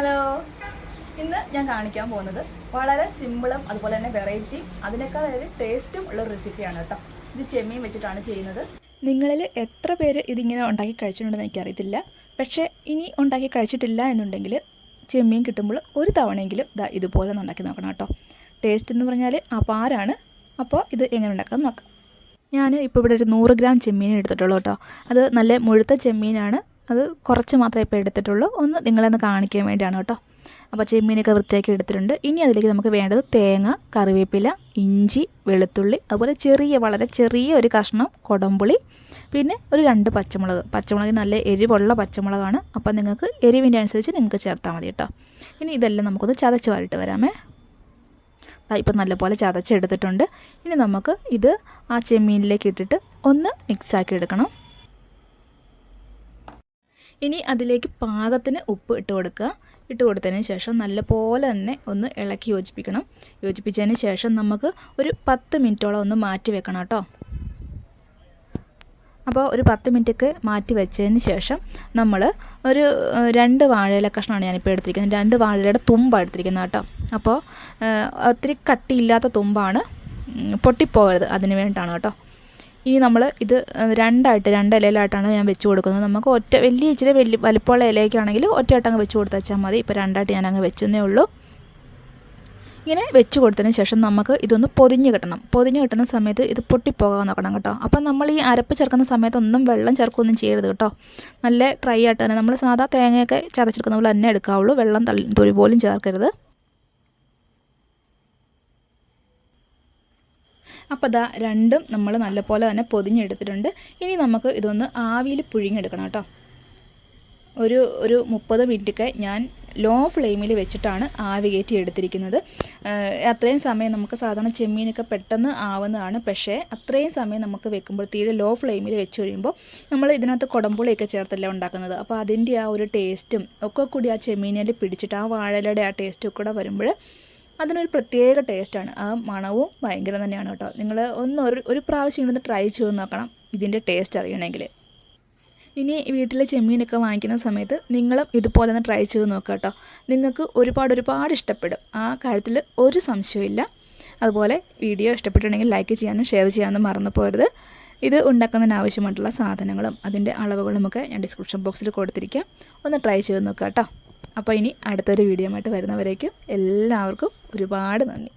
Hello ഇന്ന് ഞാൻ കാണിക്കാൻ പോകുന്നത് വളരെ സിമ്പിളും അതുപോലെ തന്നെ വെറൈറ്റിയും അതിനേക്കാൾ അതായത് ടേസ്റ്റും ഉള്ള റെസിപ്പിയാണ് കേട്ടോ. ഇത് ചെമ്മീൻ വെച്ചിട്ടാണ് ചെയ്യുന്നത്. നിങ്ങളിൽ എത്ര പേര് ഇതിങ്ങനെ ഉണ്ടാക്കി കഴിച്ചിട്ടുണ്ടെന്ന് എനിക്കറിയത്തില്ല. പക്ഷേ ഇനി ഉണ്ടാക്കി കഴിച്ചിട്ടില്ല എന്നുണ്ടെങ്കിൽ ചെമ്മീൻ കിട്ടുമ്പോൾ ഒരു തവണയെങ്കിലും ദാ ഇതുപോലെ ഒന്ന് ഉണ്ടാക്കി നോക്കണം കേട്ടോ. ടേസ്റ്റ് എന്ന് പറഞ്ഞാൽ അപാരാണ് അപ്പോൾ ഇത് എങ്ങനെ ഉണ്ടാക്കാമെന്ന് നോക്കാം. ഞാൻ ഇപ്പോൾ ഇവിടെ ഒരു നൂറ് ഗ്രാം ചെമ്മീൻ എടുത്തിട്ടുള്ളൂ കേട്ടോ. അത് നല്ല മുഴുത്ത ചെമ്മീനാണ്. അത് കുറച്ച് മാത്രമേ ഇപ്പോൾ എടുത്തിട്ടുള്ളൂ. ഒന്ന് നിങ്ങളെന്ന് കാണിക്കാൻ വേണ്ടിയാണ് കേട്ടോ. അപ്പോൾ ചെമ്മീനൊക്കെ വൃത്തിയാക്കി എടുത്തിട്ടുണ്ട്. ഇനി അതിലേക്ക് നമുക്ക് വേണ്ടത് തേങ്ങ കറിവേപ്പില ഇഞ്ചി വെളുത്തുള്ളി അതുപോലെ ചെറിയ വളരെ ചെറിയ ഒരു കഷ്ണം കൊടമ്പുളി പിന്നെ ഒരു രണ്ട് പച്ചമുളക്. പച്ചമുളക് നല്ല എരിവുള്ള പച്ചമുളകാണ്. അപ്പോൾ നിങ്ങൾക്ക് എരിവിന്റെ അനുസരിച്ച് നിങ്ങൾക്ക് ചേർത്താൽ മതി കേട്ടോ. ഇനി ഇതെല്ലാം നമുക്കൊന്ന് ചതച്ച് വാരിട്ട് വരാമേ ഇപ്പം നല്ലപോലെ ചതച്ചെടുത്തിട്ടുണ്ട്. ഇനി നമുക്ക് ഇത് ആ ചെമ്മീനിലേക്ക് ഇട്ടിട്ട് ഒന്ന് മിക്സാക്കി എടുക്കണം. ഇനി അതിലേക്ക് പാകത്തിന് ഉപ്പ് ഇട്ട് കൊടുക്കുക. ഇട്ട് കൊടുത്തതിന് ശേഷം നല്ലപോലെ തന്നെ ഒന്ന് ഇളക്കി യോജിപ്പിക്കണം. യോജിപ്പിച്ചതിന് ശേഷം നമുക്ക് ഒരു പത്ത് മിനിറ്റോളം ഒന്ന് മാറ്റി വെക്കണം കേട്ടോ. അപ്പോൾ ഒരു പത്ത് മിനിറ്റൊക്കെ മാറ്റി വെച്ചതിന് ശേഷം നമ്മൾ ഒരു രണ്ട് വാഴയില കഷ്ണമാണ് ഞാനിപ്പോൾ എടുത്തിരിക്കുന്നത്. രണ്ട് വാഴയുടെ തുമ്പാണ് എടുത്തിരിക്കുന്നത് കേട്ടോ. അപ്പോൾ ഒത്തിരി കട്ടിയില്ലാത്ത തുമ്പാണ് പൊട്ടിപ്പോകരുത് അതിന് വേണ്ടിയിട്ടാണ് കേട്ടോ. ഇനി നമ്മൾ ഇത് രണ്ടായിട്ട് രണ്ട് ഇലയിലായിട്ടാണ് ഞാൻ വെച്ച് കൊടുക്കുന്നത്. നമുക്ക് ഒറ്റ വലിയ ഇച്ചിരി വലിയ വലിപ്പമുള്ള ഇലയൊക്കെയാണെങ്കിൽ ഒറ്റയായിട്ട് അങ്ങ് വെച്ച് കൊടുത്ത് വെച്ചാൽ മതി. ഇപ്പോൾ രണ്ടായിട്ട് ഞാൻ അങ്ങ് വെച്ചെന്നേ ഉള്ളൂ. ഇങ്ങനെ വെച്ച് കൊടുത്തതിന് ശേഷം നമുക്ക് ഇതൊന്ന് പൊതിഞ്ഞ് കിട്ടണം. പൊതിഞ്ഞ് കിട്ടുന്ന സമയത്ത് ഇത് പൊട്ടിപ്പോകാൻ നോക്കണം കേട്ടോ. അപ്പം നമ്മൾ ഈ അരപ്പ് ചേർക്കുന്ന സമയത്ത് ഒന്നും വെള്ളം ചേർക്കുകയൊന്നും ചെയ്യരുത് കേട്ടോ. നല്ല ഡ്രൈ ആയിട്ട് തന്നെ നമ്മൾ സാധാ തേങ്ങയൊക്കെ ചതച്ചെടുക്കുന്ന പോലെ തന്നെ എടുക്കാവുള്ളൂ. വെള്ളം തള്ളി പോലും ചേർക്കരുത്. അപ്പോൾ ദാ രണ്ടും നമ്മൾ നല്ലപോലെ തന്നെ പൊതിഞ്ഞെടുത്തിട്ടുണ്ട്. ഇനി നമുക്ക് ഇതൊന്ന് ആവിയിൽ പുഴുങ്ങിയെടുക്കണം കേട്ടോ. ഒരു ഒരു മുപ്പത് മിനിറ്റൊക്കെ ഞാൻ ലോ ഫ്ലെയിമിൽ വെച്ചിട്ടാണ് ആവി കയറ്റി എടുത്തിരിക്കുന്നത്. അത്രയും സമയം നമുക്ക് സാധാരണ ചെമ്മീനൊക്കെ പെട്ടെന്ന് ആവുന്നതാണ്. പക്ഷേ അത്രയും സമയം നമുക്ക് വെക്കുമ്പോൾ തീരെ ലോ ഫ്ലെയിമിൽ വെച്ച് കഴിയുമ്പോൾ നമ്മൾ ഇതിനകത്ത് കുടമ്പുളിയൊക്കെ ചേർത്തല്ല ഉണ്ടാക്കുന്നത്. അപ്പോൾ അതിന്റെ ആ ഒരു ടേസ്റ്റും ഒക്കെ കൂടി ആ ചെമ്മീനിൽ പിടിച്ചിട്ട് ആ വാഴയുടെ ആ ടേസ്റ്റും കൂടെ വരുമ്പോൾ അതിനൊരു പ്രത്യേക ടേസ്റ്റാണ്. ആ മണവും ഭയങ്കര തന്നെയാണ് കേട്ടോ. നിങ്ങൾ ഒന്ന് ഒരു ഒരു പ്രാവശ്യം ഇങ്ങനെ ട്രൈ ചെയ്ത് നോക്കണം ഇതിന്റെ ടേസ്റ്റ് അറിയണമെങ്കിൽ ഇനി വീട്ടിലെ ചെമ്മീനൊക്കെ വാങ്ങിക്കുന്ന സമയത്ത് നിങ്ങളും ഇതുപോലെ ഒന്ന് ട്രൈ ചെയ്ത് നോക്കുക കേട്ടോ. നിങ്ങൾക്ക് ഒരുപാട് ഒരുപാട് ഇഷ്ടപ്പെടും. ആ കാര്യത്തിൽ ഒരു സംശയമില്ല അതുപോലെ വീഡിയോ ഇഷ്ടപ്പെട്ടിട്ടുണ്ടെങ്കിൽ ലൈക്ക് ചെയ്യാനും ഷെയർ ചെയ്യാനും മറന്നു പോരുത് ഇത് ഉണ്ടാക്കുന്നതിന് ആവശ്യമായിട്ടുള്ള സാധനങ്ങളും അതിന്റെ അളവുകളുമൊക്കെ ഞാൻ ഡിസ്ക്രിപ്ഷൻ ബോക്സിൽ കൊടുത്തിരിക്കാം. ഒന്ന് ട്രൈ ചെയ്ത് നോക്കുക കേട്ടോ. അപ്പോൾ ഇനി അടുത്തൊരു വീഡിയോ ആയിട്ട് വരുന്നവരേക്കും എല്ലാവർക്കും ഒരുപാട് നന്ദി.